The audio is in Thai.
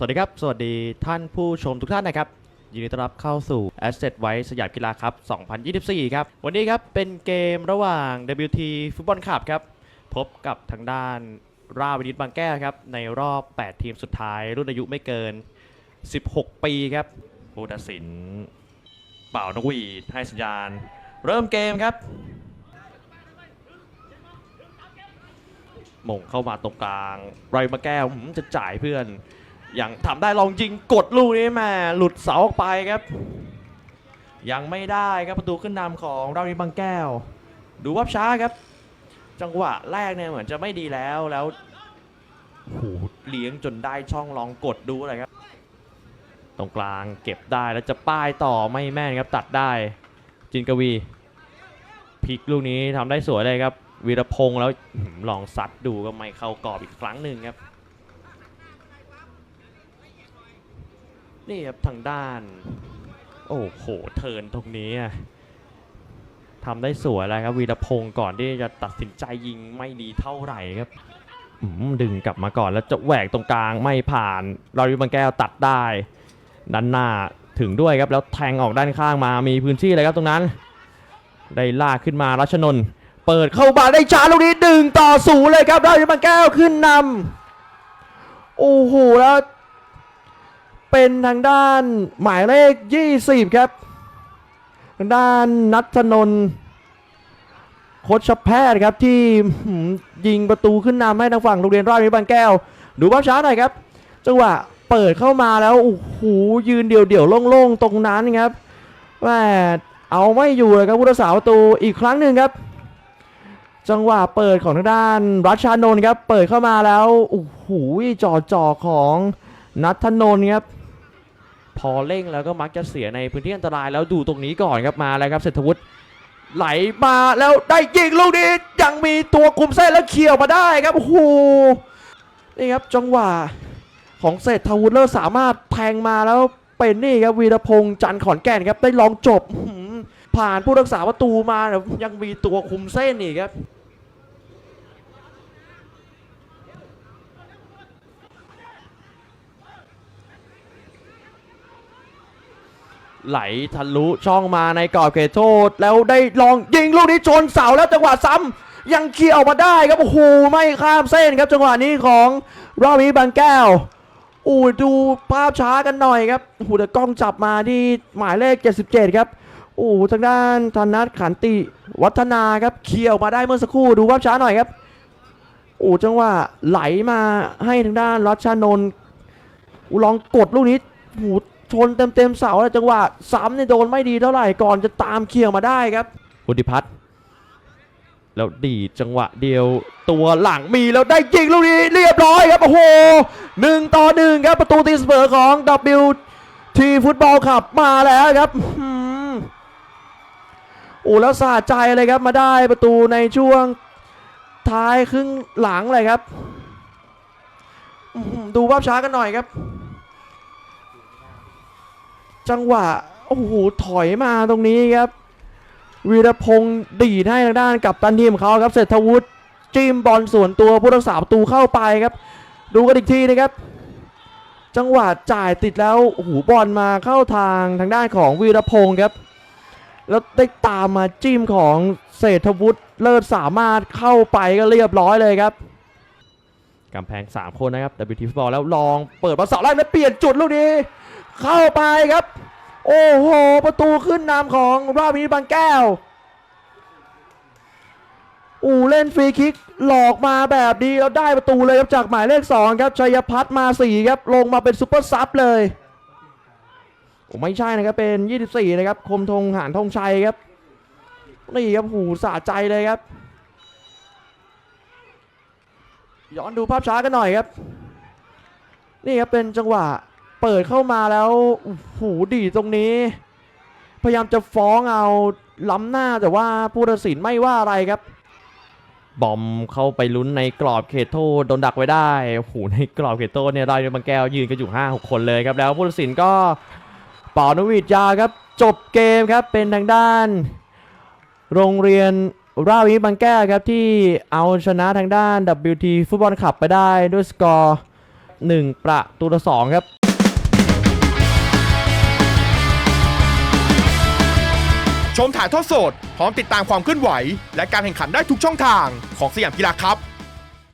สวัสดีครับ สวัสดีท่านผู้ชมทุกท่านนะครับ ยินดีต้อนรับเข้าสู่ Asset ไว้สยามกีฬาครับ 2024 ครับ วันนี้ครับ เป็นเกมระหว่าง WT ฟุตบอลคลับครับ พบกับทางด้านราวินิตบางแก้วครับ ในรอบ 8 ทีมสุดท้าย รุ่นอายุไม่เกิน 16 ปีครับผู้ตัดสิน เป่านกหวีดให้สัญญาณ เริ่มเกมครับมงเข้ามาตรงกลางไรมาแก้วจะจ่ายเพื่อน ยังทำได้ลองยิงกดลูกนี้ม่หลุดเสาออกไปครับ ยังไม่ได้ครับประตูขึ้นนำของราวินบางแก้ว ดูวับช้าครับ จังหวะแรกเนี่ยเหมือนจะไม่ดีแล้วแล้วโหเลี้ยงจนได้ช่องลองกดดูอะไรครับ ตรงกลางเก็บได้แล้วจะป้ายต่อไม่แม่นครับตัดได้ จินกวีพลิกลูกนี้ทำได้สวยเลยครับวีรพงษ์แล้วลองซัดดูก็ไม่เข้ากรอบอีกครั้งหนึ่งครับ นี่ครับทางด้าน โอ้โหเทิร์นตรงนี้ทำได้สวยแล้วครับวีรพงศ์ก่อนที่จะตัดสินใจยิงไม่ดีเท่าไหร่ครับดึงกลับมาก่อนแล้วจะแหวกตรงกลางไม่ผ่านราวิบังแก้วตัดได้ด้านหน้าถึงด้วยครับแล้วแทงออกด้านข้างมามีพื้นที่เลยครับตรงนั้น ได้ลากขึ้นมารัชนนท์เปิดเข้ามาได้ช้าลูกนี้ดึงต่อสูเลยครับราวิบังแก้วขึ้นนำโอ้โหแล้ว เป็นทางด้านหมายเลข 20 ครับ ทางด้านนัทนน์โคชแพทย์ครับที่ยิงประตูขึ้นนำให้ทางฝั่งโรงเรียนราชวิบางแก้ว ดูภาพช้าหน่อยครับ จังหวะเปิดเข้ามาแล้วโอ้โหยืนเดี่ยวๆโล่งๆ ตรงนั้นครับแม่เอาไม่อยู่เลยครับผู้รักษาประตูอีกครั้งหนึ่งครับ จังหวะเปิดของทางด้านรัชชานนท์ครับ เปิดเข้ามาแล้วโอ้โหจ่อจ่อของนัทนนท์ครับ พอเร่งแล้วก็มักจะเสียในพื้นที่อันตรายแล้วดูตรงนี้ก่อนครับมาแล้วครับเศรษฐวุฒิไหลมาแล้วได้ยิงลูกนี้ยังมีตัวกลุ่มเส้นแล้วเขี่ยวมาได้ครับโอ้โหนี่ครับจังหวะของเศรษฐวุฒิเลิศสามารถแทงมาแล้วเป็นนี่ครับวีรพงษ์จันทร์ขอนแก่นครับได้ลองจบผ่านผู้รักษาประตูมาแต่ยังมีตัวคุมเส้นอีกครับ ไหลทะลุช่องมาในกรอบเขตโทษ แล้วได้ลองยิงลูกนี้ชนเสาแล้วจังหวะซ้ำยังเคลียร์ออกมาได้ครับโอ้โหไม่ข้ามเส้นครับ จังหวะนี้ของราวิบางแก้วอู้ดูภาพช้ากันหน่อยครับโอ้โหแต่กล้องจับมาที่หมายเลข 77 ครับโอ้ทางด้านธนัทขันติวัฒนาครับเคลียร์ออกมาได้เมื่อสักครู่ดูภาพช้าหน่อยครับโอ้จังหวะไหลมาให้ทางด้านรัชชานนท์อูลองกดลูกนี้โอ้โห ชนเต็มเต็มเสาแล้วจังหวะซ้ำเนี่ยโดนไม่ดีเท่าไหร่ก่อนจะตามเคียร์มาได้ครับพุทธิพัฒน์แล้วดีจังหวะเดียวตัวหลังมีแล้วได้ยิงลูกนี้เรียบร้อยครับโอ้โหหนึ่งต่อหนึ่งครับประตูตีเสมอของ W ทีฟุตบอลขับมาแล้วครับหืมโอ้แล้วสาใจเลยครับมาได้ประตูในช่วงท้ายครึ่งหลังเลยครับ ดูภาพช้ากันหน่อยครับ จังหวะโอ้โหถอยมาตรงนี้ครับ วีรพงศ์ดีดให้ทางด้านกับตันทีมของเขาครับเศรษฐวุฒิจิ้มบอลส่วนตัวผู้รักษาประตูเข้าไปครับ ดูกันอีกทีนะครับ จังหวะจ่ายติดแล้วโอ้โหบอลมาเข้าทางทางด้านของวีรพงศ์ครับ แล้วได้ตามมาจิ้มของเศรษฐวุฒิเลิศสามารถเข้าไปก็เรียบร้อยเลยครับกำแพง 3 คนนะครับ WT ฟุตบอลแล้วลองเปิดมาเสาแรกแล้วเปลี่ยนจุดลูกนี้ เข้าไปครับ โอ้โห ประตูขึ้นนำของราชวินิตบางแก้ว อูเล่นฟรีคิกหลอกมาแบบนี้แล้วได้ประตูเลยครับจากหมายเลข 2 ครับชัยพัฒน์มา 4 ครับ ลงมาเป็นซุปเปอร์ซับเลยโอ้ไม่ใช่นะครับเป็น 24 นะครับ คมธงหานธงชัยครับ นี่ครับหูสะใจเลยครับ ย้อนดูภาพช้ากันหน่อยครับ นี่ครับเป็นจังหวะ เปิดเข้ามาแล้วหูดีตรงนี้ พยายามจะฟ้องเอาล้ำหน้าแต่ว่าผู้ตัดสินไม่ว่าอะไรครับ บอมเข้าไปลุ้นในกรอบเขตโทษโดนดักไว้ได้โอ้โหในกรอบเขตโทษเนี่ยได้บางแก้วยืนกันอยู่5-6คนเลยครับ แล้วผู้ตัดสินก็เป่านวีดยาครับ จบเกมครับเป็นทางด้าน โรงเรียนราวิบางแก้วครับที่เอาชนะทางด้าน WT ฟุตบอลคลับไปได้ด้วยสกอร์ 1 ประตูต่อสองครับ ชมถ่ายทอดสด พร้อมติดตามความเคลื่อนไหว และการแข่งขันได้ทุกช่องทางของสยามกีฬาครับ